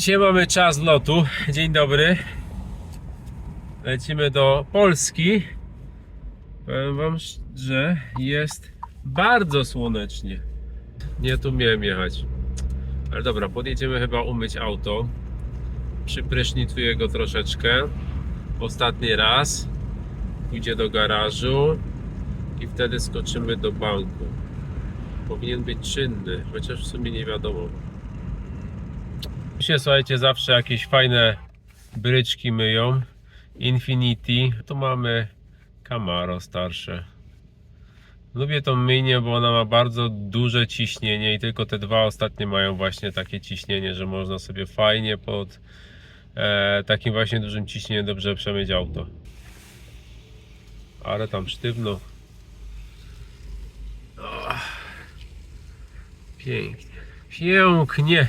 Dzisiaj mamy czas lotu. Dzień dobry. Lecimy do Polski. Powiem Wam, że jest bardzo słonecznie. Nie tu miałem jechać. Ale dobra, podjedziemy chyba umyć auto. Przyprysznicuję go troszeczkę. Ostatni raz. Pójdzie do garażu i wtedy skoczymy do banku. Powinien być czynny, chociaż w sumie nie wiadomo. Się, słuchajcie, zawsze jakieś fajne bryczki myją. Infinity. Tu mamy Camaro starsze. Lubię tą myjnię, bo ona ma bardzo duże ciśnienie i tylko te dwa ostatnie mają właśnie takie ciśnienie, że można sobie fajnie pod e, takim właśnie dużym ciśnieniem dobrze przemyć auto. Ale tam sztywno. Pięknie. Pięknie.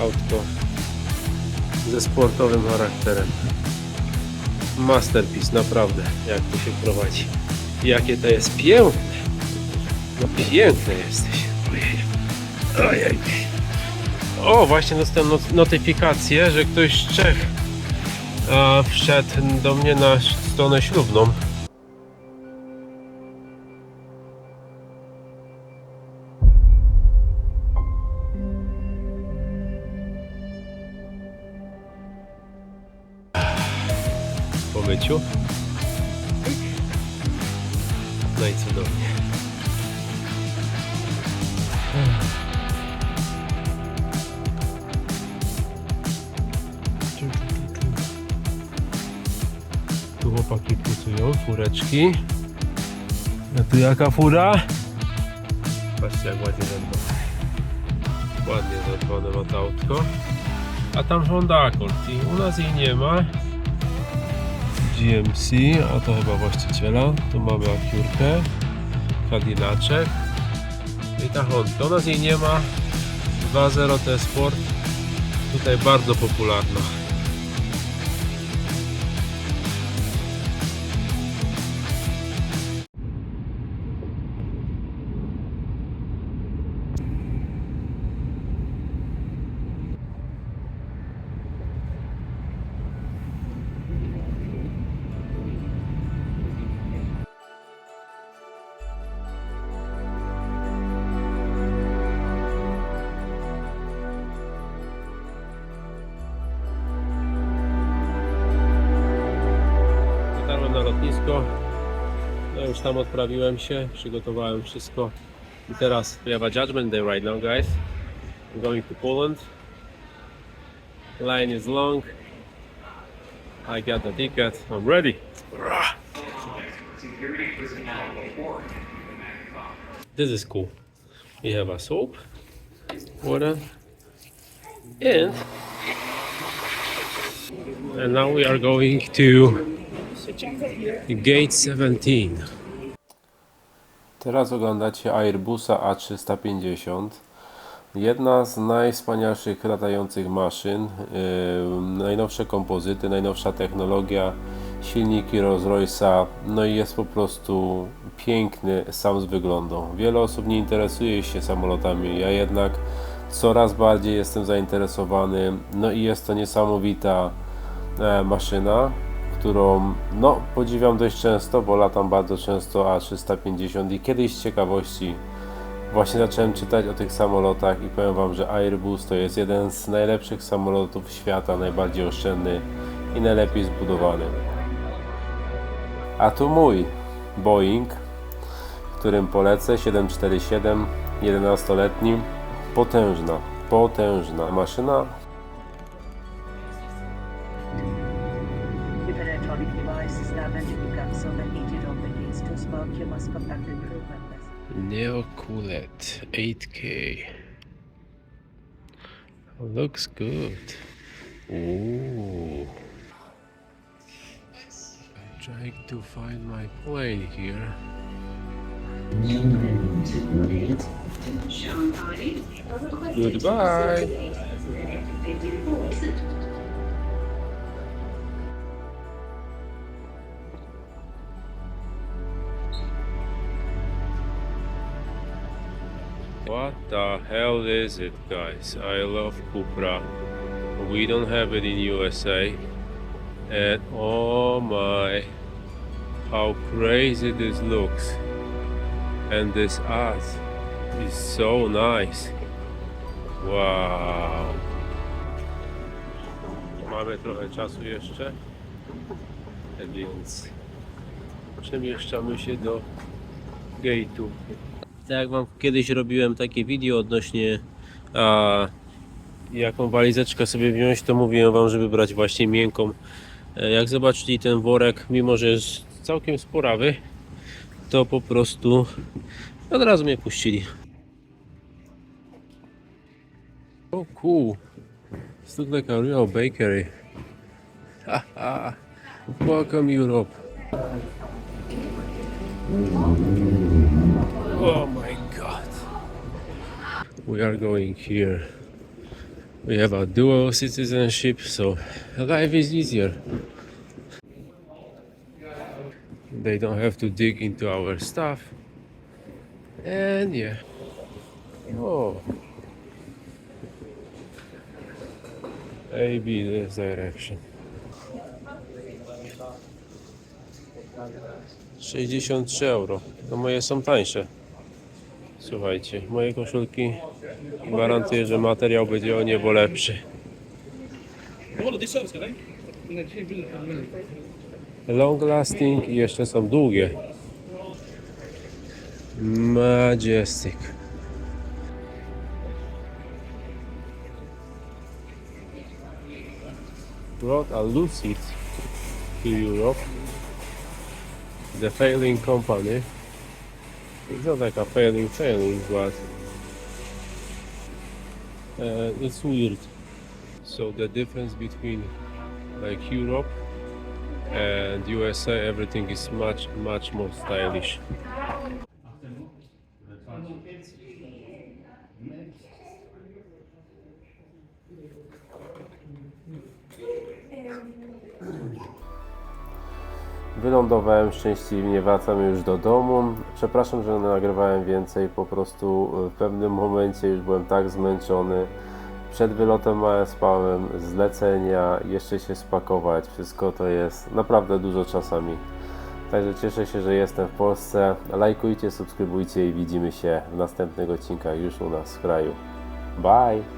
Autko ze sportowym charakterem. Masterpiece, naprawdę, jak to się prowadzi. Jakie to jest piękne. No piękne jesteś. Ojej. O, właśnie dostałem not- notyfikację, że ktoś z Czech a, wszedł do mnie na stronę ślubną. Po myciu. No i cudownie. Tu chłopaki pracują, fureczki. A tu jaka fura? Patrzcie jak ładnie będą. Ładnie zadbane ma to autko. A tam Honda Accord i u nas jej nie ma. GMC, a to chyba właściciela. Tu mamy Acurkę, Cadillacek i ta Honda. U nas jej nie ma. 2.0 T Sport. Tutaj bardzo popularna. Lotnisko. No już tam odprawiłem się, przygotowałem wszystko. I teraz we have a judgment day right now, guys. I'm going to Poland. Line is long. I got the ticket. I'm ready. This is cool. We have a soap, water, and and now we are going to Gate 17. Teraz oglądacie Airbusa A350. Jedna z najwspanialszych latających maszyn. Yy, najnowsze kompozyty, najnowsza technologia, silniki Rolls-Royce'a. No i jest po prostu piękny sam z wyglądu. Wiele osób nie interesuje się samolotami, ja jednak coraz bardziej jestem zainteresowany. No i jest to niesamowita e, maszyna, którą no, podziwiam dość często, bo latam bardzo często A350 i kiedyś z ciekawości właśnie zacząłem czytać o tych samolotach i powiem Wam, że Airbus to jest jeden z najlepszych samolotów świata, najbardziej oszczędny i najlepiej zbudowany. A tu mój Boeing, którym polecę 747, 11-letni, potężna, potężna maszyna, overheated or begins to spark, you must contact method. Neo Coolet 8K. Looks good. Ooh. I'm trying to find my plane here. Goodbye. What the hell is it, guys? I love Cupra. We don't have it in USA. And oh my, how crazy this looks. And this art is so nice. Wow. Mamy trochę czasu jeszcze, więc przemieszczamy się do gate'u. Tak jak Wam kiedyś robiłem takie wideo odnośnie a, jaką walizeczkę sobie wziąć, to mówiłem Wam, żeby brać właśnie miękką. E, Jak zobaczyli ten worek, mimo że jest całkiem sporawy, to po prostu od razu mnie puścili. Oh cool. Looks like a real bakery. Welcome Europe. Oh my god. We are going here. We have a dual citizenship, so life is easier. They don't have to dig into our stuff. And yeah. Oh. B, this direction. 63 euro. No moje są tańsze. Słuchajcie, moje koszulki gwarantuję, że materiał będzie o niebo lepszy. Long lasting i jeszcze są długie. Majestic. Brought a Lucid to Europe. The failing company. It's not like a failing failing, but uh, it's weird. So the difference between like Europe and USA, everything is much much more stylish. Wylądowałem szczęśliwie, wracam już do domu. Przepraszam, że nagrywałem więcej, po prostu w pewnym momencie już byłem tak zmęczony. Przed wylotem spałem, zlecenia, jeszcze się spakować, wszystko to jest naprawdę dużo czasami. Także cieszę się, że jestem w Polsce. Lajkujcie, subskrybujcie i widzimy się w następnych odcinkach już u nas w kraju. Bye!